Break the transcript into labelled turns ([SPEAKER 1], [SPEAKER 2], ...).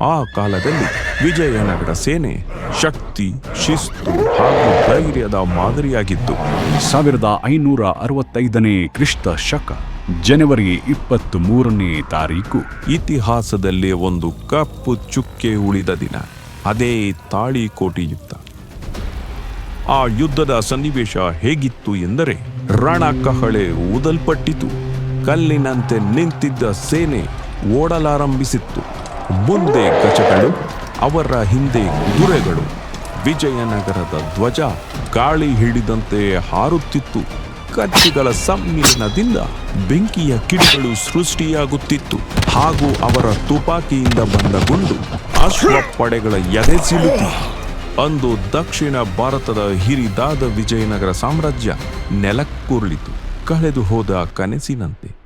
[SPEAKER 1] ಆ ಕಾಲದಲ್ಲಿ ವಿಜಯನಗರ ಸೇನೆ ಶಕ್ತಿ ಶಿಸ್ತು ಹಾಗೂ ಧೈರ್ಯದ ಮಾದರಿಯಾಗಿತ್ತು.
[SPEAKER 2] ಸಾವಿರದ ಐನೂರ ಅರವತ್ತೈದನೇ ಕ್ರಿಸ್ತ ಶಕ ಜನವರಿ ಇಪ್ಪತ್ತ್ ಮೂರನೇ ತಾರೀಕು.
[SPEAKER 1] ಇತಿಹಾಸದಲ್ಲಿ ಒಂದು ಕಪ್ಪು ಚುಕ್ಕೆ ಉಳಿದ ದಿನ ಅದೇ ತಾಳಿಕೋಟೆ ಯುದ್ಧ ಆ ಯುದ್ಧದ ಸನ್ನಿವೇಶ ಹೇಗಿತ್ತು ಎಂದರೆ ರಣಕಹಳೆ ಊದಲ್ಪಟ್ಟಿತು. ಕಲ್ಲಿನಂತೆ ನಿಂತಿದ್ದ ಸೇನೆ ಓಡಲಾರಂಭಿಸಿತ್ತು. ಮುಂದೆ ಗಜಗಳು, ಅವರ ಹಿಂದೆ ಕುದುರೆಗಳು ವಿಜಯನಗರದ ಧ್ವಜ ಗಾಳಿ ಹಿಡಿದಂತೆ ಹಾರುತ್ತಿತ್ತು. ಕಚ್ಚಿಗಳ ಸಮ್ಮಿಲನದಿಂದ ಬೆಂಕಿಯ ಕಿಡಿಗಳು ಸೃಷ್ಟಿಯಾಗುತ್ತಿತ್ತು. ಹಾಗೂ ಅವರ ತುಪಾಕಿಯಿಂದ ಬಂದ ಗುಂಡು ಅಶ್ವಪಡೆಗಳ ಎದೆ ಸಿಲುಕಿ. ಅಂದು ದಕ್ಷಿಣ ಭಾರತದ ಹಿರಿದಾದ ವಿಜಯನಗರ ಸಾಮ್ರಾಜ್ಯ ನೆಲಕ್ಕುರುಳಿತು. ಕಳೆದು ಹೋದ ಕನಸಿನಂತೆ.